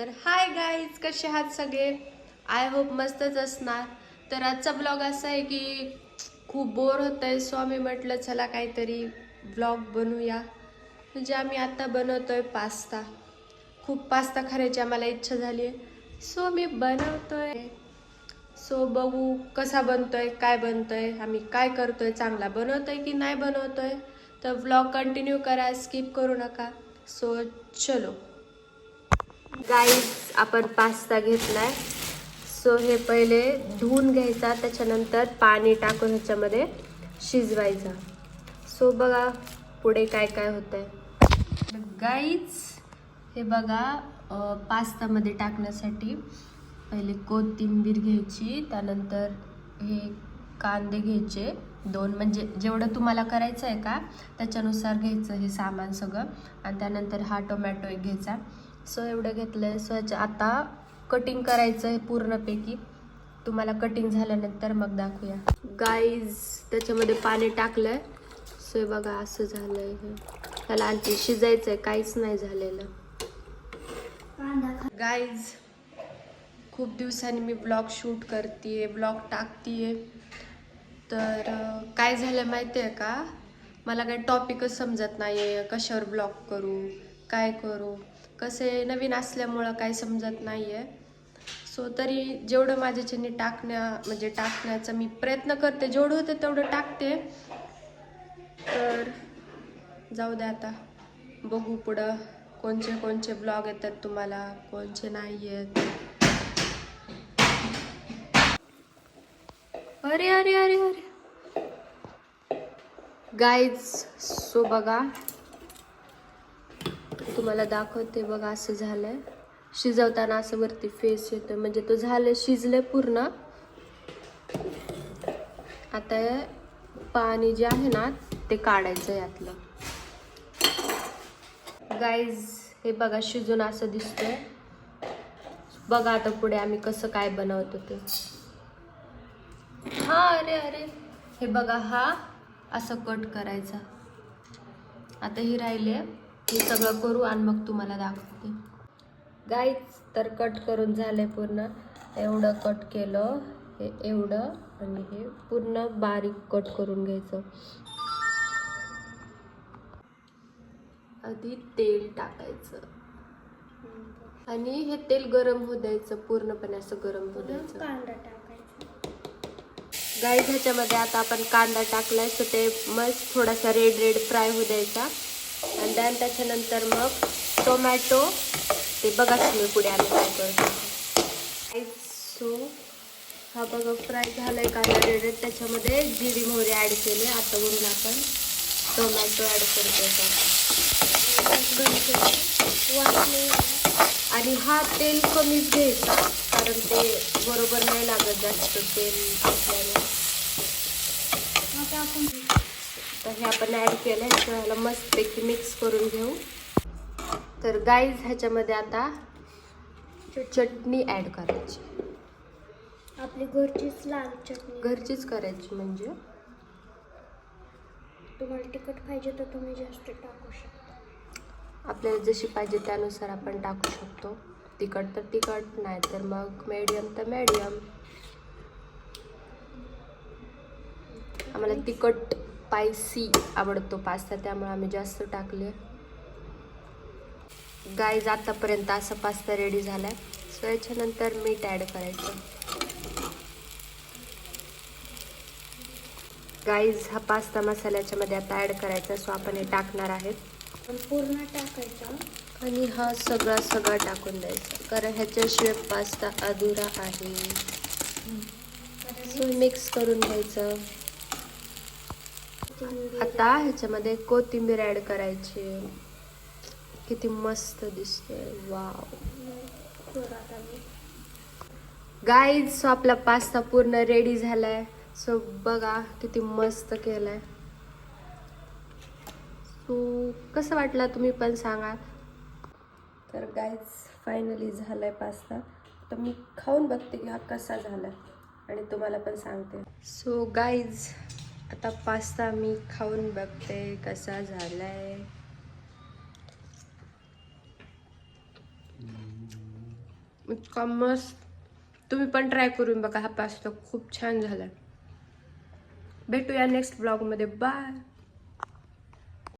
तर hi guys कसे आहात सगळे? आय होप मस्तच असणार. तर आजचा ब्लॉग असा आहे की खूप बोर होत आहे सो आम्ही म्हटलं चला काहीतरी ब्लॉग बनवूया. म्हणजे आम्ही आत्ता बनवतो आहे पास्ता. खूप पास्ता खाण्याची आम्हाला इच्छा झाली आहे. सो मी बनवतोय. सो बघू कसा बनतोय काय बनतोय आम्ही काय करतोय चांगला बनवतोय की नाही बनवतोय. तर ब्लॉग कंटिन्यू करा स्किप करू नका. सो चलो. गाईज आपण पास्ता घेतलाय. सो हे पहिले धुवून घ्यायचा त्याच्यानंतर पाणी टाकून ह्याच्यामध्ये शिजवायचा. सो बघा पुढे काय काय होत आहे गाईज हे बघा पास्तामध्ये टाकण्यासाठी पहिले कोथिंबीर घ्यायची त्यानंतर हे कांदे घ्यायचे दोन म्हणजे जेवढं तुम्हाला करायचं आहे का त्याच्यानुसार घ्यायचं हे सामान सगळं. आणि त्यानंतर हा टोमॅटो एक घ्यायचा. सो एवढं घेतलं आहे सो ह्याच्या आता कटिंग करायचं आहे पूर्णपैकी. तुम्हाला कटिंग झाल्यानंतर मग दाखवूया. गाईज त्याच्यामध्ये पाणी टाकलं आहे सो हे बघा असं झालं आहे हे. त्याला आणखी शिजायचं आहे काहीच नाही झालेलं. गाईज खूप दिवसांनी मी ब्लॉग शूट करते ब्लॉग टाकते तर काय झालं माहिती आहे का? मला काही टॉपिकच समजत नाही आहे कशावर ब्लॉग करू? काय करू? कसे नवीन असल्यामुळं काय समजत नाही आहे सो तरी जेवढं माझ्याच्याने टाकण्या म्हणजे टाकण्याचा मी प्रयत्न करते जेवढं होतं तेवढं टाकते. तर जाऊ द्या आता. बघू पुढं कोणचे कोणचे ब्लॉग येतात तुम्हाला कोणचे नाही आहेत अरे अरे अरे अरे. गाईज सो बघा. तुम्हाला दाखवते बघा असं झालंय. शिजवताना असं वरती फेस येतो म्हणजे तो झालं शिजलंय पूर्ण. आता पाणी जे आहे ना ते काढायचं यातलं. गाईज हे बघा शिजून असं दिसतंय. बघा आता पुढे आम्ही कसं काय बनवतो ते. हा अरे अरे. हे बघा हा असं कट करायचा. आता ही राहिले हे सगळं करू आणि मग तुम्हाला दाखवते. गाईच तर कट करून झालंय पूर्ण. एवढं कट केलं हे एवढं आणि हे पूर्ण बारीक कट करून घ्यायचं. आधी तेल टाकायचं. आणि हे तेल गरम होऊ द्यायचं पूर्णपणे असं गरम होऊ द्यायचं. कांदा टाकायचा. गाईज ह्याच्यामध्ये आता आपण कांदा टाकलाय सो ते मस्त थोडासा रेड रेड फ्राय होऊ द्यायचा. आणि देन त्याच्यानंतर मग टोमॅटो ते बघा तुम्ही पुढे आम्ही काय करतो. सो हा बघा फ्राय झालाय कांदा रेड त्याच्यामध्ये जिरी मोहरी ॲड केले. आता म्हणून आपण टोमॅटो ॲड करतो आणि हा तेल कमीच घ्यायचा कारण ते बरोबर नाही लागत जास्त तेल असल्याने आपण तर हे आपण ॲड केलं आहे ह्याला मस्तपैकी मिक्स करून घेऊ. तर गाईज ह्याच्यामध्ये आता चटणी ॲड करायची. आपली घरचीच लाल चटणी. घरचीच करायची म्हणजे? तुम्हाला तिखट पाहिजे तर तुम्ही जास्त टाकू शकता. आपल्याला जशी पाहिजे त्यानुसार आपण टाकू शकतो. तिखट तर तिखट नाही तर मग मीडियम तर मीडियम आम्हाला तिखट स्पायसी आवडतो पास्ता त्यामुळे आम्ही जास्त टाकले. गाईज आतापर्यंत असा पास्ता रेडी झालाय. सो याच्यानंतर मीठ ॲड करायचं. गाईज हा पास्ता मसाल्याच्यामध्ये आता ॲड करायचा सो आपण हे टाकणार आहेत. पण पूर्ण टाकायचा. आणि हा सगळा सगळा टाकून द्यायचा. कारण ह्याच्याशिवाय पास्ता अधुरा आहे. सो मिक्स करून घ्यायचं. आता ह्याच्यामध्ये कोथिंबीर ॲड करायची. किती मस्त दिसते. वाव गाईज सो आपला पास्ता पूर्ण रेडी झालाय. सो बघा किती मस्त केलाय. सो कसं वाटलं तुम्ही पण सांगा तर गाईज फायनली झालाय पास्ता तर मी खाऊन बघते की हा कसा झालाय. आणि तुम्हाला पण सांगते. सो गाईज आता पास्ता मी खाऊन बघते कसा झालाय. इतका मस्त. तुम्ही पण ट्राय करून बघा हा पास्ता खूप छान झाला भेटूया नेक्स्ट ब्लॉगमध्ये बाय